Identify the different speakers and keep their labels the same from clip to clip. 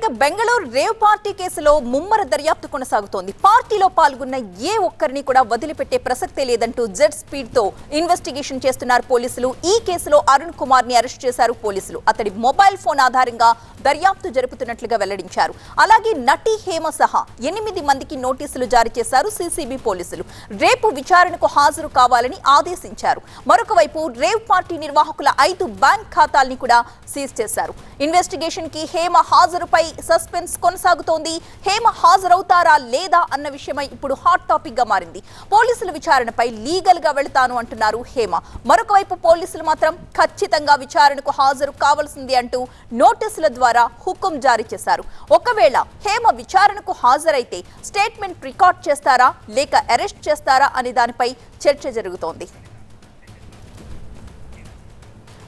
Speaker 1: ఇక Bengaluru rave party కేసులో ముమ్మర దర్యాప్తు కొనసాగుతోంది. పార్టీలో పాల్గొన్న ఏ ఒక్కరిని కూడా వదిలిపెట్టే ప్రసక్తే లేదంటూ జెడ్ స్పీడ్తో ఇన్వెస్టిగేషన్ చేస్తున్నారు పోలీసులు. ఈ కేసులో అరుణ్ కుమార్ని అరెస్ట్ చేశారు పోలీసులు. అతడి మొబైల్ ఫోన్ ఆధారంగా దర్యాప్తు జరుపుతున్నట్లుగా వెల్లడించారు. అలాగే నటి హేమ సహా ఎనిమిది మందికి నోటీసులు జారీ చేశారు సీసీబీ పోలీసులు. రేపు విచారణకు హాజరు కావాలని ఆదేశించారు. మరొక వైపు రేవ్ పార్టీ నిర్వాహకుల ఐదు బ్యాంక్ ఖాతాల్ని కూడా సీజ్ చేశారు. ఇన్వెస్టిగేషన్కి హేమ హాజరుపై సస్పెన్స్ కొనసాగుతోంది. హేమ హాజరవుతారా లేదా అన్న విషయమై ఇప్పుడు హాట్ టాపిక్గా మారింది. పోలీసుల విచారణపై లీగల్గా వెళతాను అంటున్నారు హేమ. మరొక వైపు పోలీసులు మాత్రం ఖచ్చితంగా విచారణకు హాజరు కావాల్సింది అంటూ నోటీసుల ద్వారా హుకుం జారీ చేశారు. ఒకవేళ హేమ విచారణకు హాజరైతే స్టేట్మెంట్ రికార్డ్ చేస్తారా లేక అరెస్ట్ చేస్తారా అనే దానిపై చర్చ జరుగుతోంది.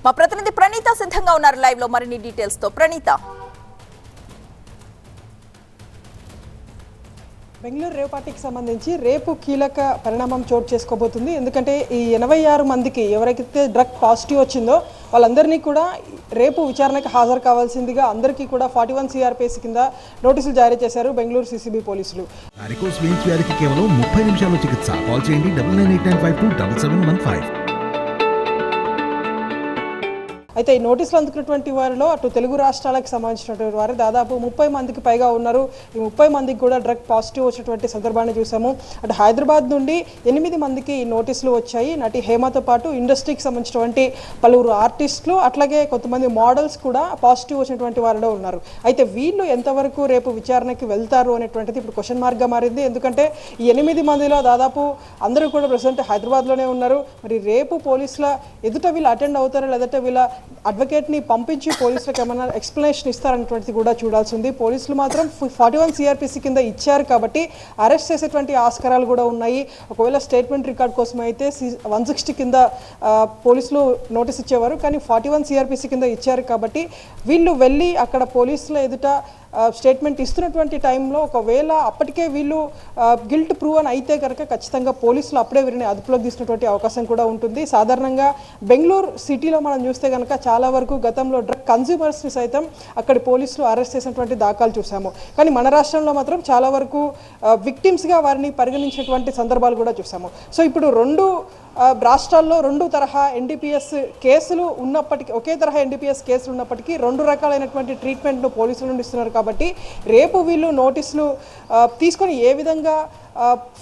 Speaker 1: మా ప్రతినిధి ప్రణీత సిద్ధంగా ఉన్నారు. లైవ్లో మరిన్ని డీటెయిల్స్తో ప్రణీత.
Speaker 2: బెంగళూరు రేవ్ పార్టీకి సంబంధించి రేపు కీలక పరిణామం చోటు చేసుకోబోతుంది. ఎందుకంటే ఈ ఎనభై ఆరు మందికి ఎవరికైతే డ్రగ్ పాజిటివ్ వచ్చిందో వాళ్ళందరినీ కూడా రేపు విచారణకు హాజరు కావాల్సిందిగా అందరికీ కూడా ఫార్టీ వన్ సిఆర్పిఎస్ కింద నోటీసులు జారీ చేశారు బెంగళూరు సిసిబి పోలీసులు.
Speaker 3: కేవలం ముప్పై చికిత్స. కాల్ చేయండి
Speaker 2: అయితే ఈ నోటీసులు అందుకున్నటువంటి వారిలో అటు తెలుగు రాష్ట్రాలకు సంబంధించినటువంటి వారు దాదాపు ముప్పై మందికి పైగా ఉన్నారు. ఈ ముప్పై మందికి కూడా డ్రగ్ పాజిటివ్ వచ్చినటువంటి సందర్భాన్ని చూసాము. అటు హైదరాబాద్ నుండి ఎనిమిది మందికి ఈ నోటీసులు వచ్చాయి. నటి హేమతో పాటు ఇండస్ట్రీకి సంబంధించినటువంటి పలువురు ఆర్టిస్టులు అట్లాగే కొంతమంది మోడల్స్ కూడా పాజిటివ్ వచ్చినటువంటి వారిలో ఉన్నారు. అయితే వీళ్ళు ఎంతవరకు రేపు విచారణకి వెళ్తారు అనేటువంటిది ఇప్పుడు క్వశ్చన్ మార్క్గా మారింది. ఎందుకంటే ఈ ఎనిమిది మందిలో దాదాపు అందరూ కూడా ప్రజెంట్ హైదరాబాద్లోనే ఉన్నారు. మరి రేపు పోలీసుల ఎదుట వీళ్ళు అటెండ్ అవుతారా? లేదంటే వీళ్ళ అడ్వకేట్ని పంపించి పోలీసులకు ఏమైనా ఎక్స్ప్లెనేషన్ ఇస్తారనేటువంటిది కూడా చూడాల్సి ఉంది. పోలీసులు మాత్రం ఫార్టీ వన్ సిఆర్పిసి కింద ఇచ్చారు కాబట్టి అరెస్ట్ చేసేటువంటి ఆస్కారాలు కూడా ఉన్నాయి. ఒకవేళ స్టేట్మెంట్ రికార్డ్ కోసం అయితే వన్ సిక్స్టీ కింద పోలీసులు నోటీస్ ఇచ్చేవారు. కానీ ఫార్టీ వన్ సిఆర్పిసి కింద ఇచ్చారు కాబట్టి వీళ్ళు వెళ్ళి అక్కడ పోలీసుల ఎదుట స్టేట్మెంట్ ఇస్తున్నటువంటి టైంలో ఒకవేళ అప్పటికే వీళ్ళు గిల్ట్ ప్రూవ్ అని అయితే కనుక ఖచ్చితంగా పోలీసులు అప్పుడే వీరిని అదుపులోకి తీసుకున్నటువంటి అవకాశం కూడా ఉంటుంది. సాధారణంగా బెంగళూరు సిటీలో మనం చూస్తే కనుక చాలా వరకు గతంలో డ్రగ్ కన్జ్యూమర్స్ని సైతం అక్కడి పోలీసులు అరెస్ట్ చేసినటువంటి దాఖలు చూసాము కానీ మన రాష్ట్రంలో మాత్రం చాలా వరకు విక్టిమ్స్గా వారిని పరిగణించినటువంటి సందర్భాలు కూడా చూసాము సో ఇప్పుడు రెండు రాష్ట్రాల్లో రెండు తరహా ఎన్డీపీఎస్ కేసులు ఉన్నప్పటికీ ఒకే తరహా ఎన్డీపీఎస్ కేసులు ఉన్నప్పటికీ రెండు రకాలైనటువంటి ట్రీట్మెంట్ను పోలీసుల నుండి ఇస్తున్నారు కాబట్టి రేపు వీళ్ళు నోటీసులు తీసుకొని ఏ విధంగా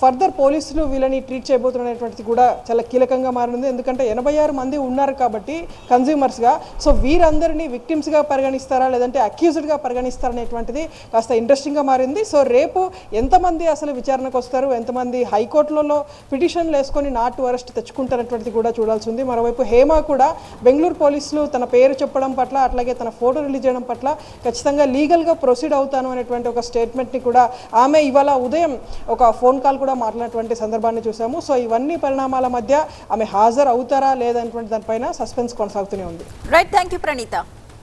Speaker 2: ఫర్దర్ పోలీసులు వీళ్ళని ట్రీట్ చేయబోతున్నటువంటిది కూడా చాలా కీలకంగా మారింది ఎందుకంటే ఎనభై ఆరు మంది ఉన్నారు కాబట్టి కన్జ్యూమర్స్గా సో వీరందరినీ విక్టిమ్స్గా పరిగణిస్తారా లేదంటే అక్యూజ్డ్గా పరిగణిస్తారా అనేటువంటిది కాస్త ఇంట్రెస్టింగ్గా మారింది. సో రేపు ఎంతమంది అసలు విచారణకు వస్తారు ఎంతమంది హైకోర్టులలో పిటిషన్లు వేసుకొని నాట్ అరెస్ట్ తెచ్చుకుంటారనేటువంటిది కూడా చూడాల్సి ఉంది. మరోవైపు హేమ కూడా బెంగళూరు పోలీసులు తన పేరు చెప్పడం పట్ల అట్లాగే తన ఫోటో రిలీజ్ చేయడం పట్ల ఖచ్చితంగా లీగల్గా ప్రొసీడ్ అవుతాను అనేటువంటి ఒక స్టేట్మెంట్ని కూడా ఆమె ఇవాళ ఉదయం ఒక ఫోన్ కాల్ కూడా మాట్లాడినటువంటి సందర్భాన్ని చూసాము. సో ఇవన్నీ పరిణామాల మధ్య ఆమె హాజరు అవుతారా లేదనేటువంటి దానిపైన సస్పెన్స్ కొనసాగుతూనే ఉంది.
Speaker 1: Right thank you Praneetha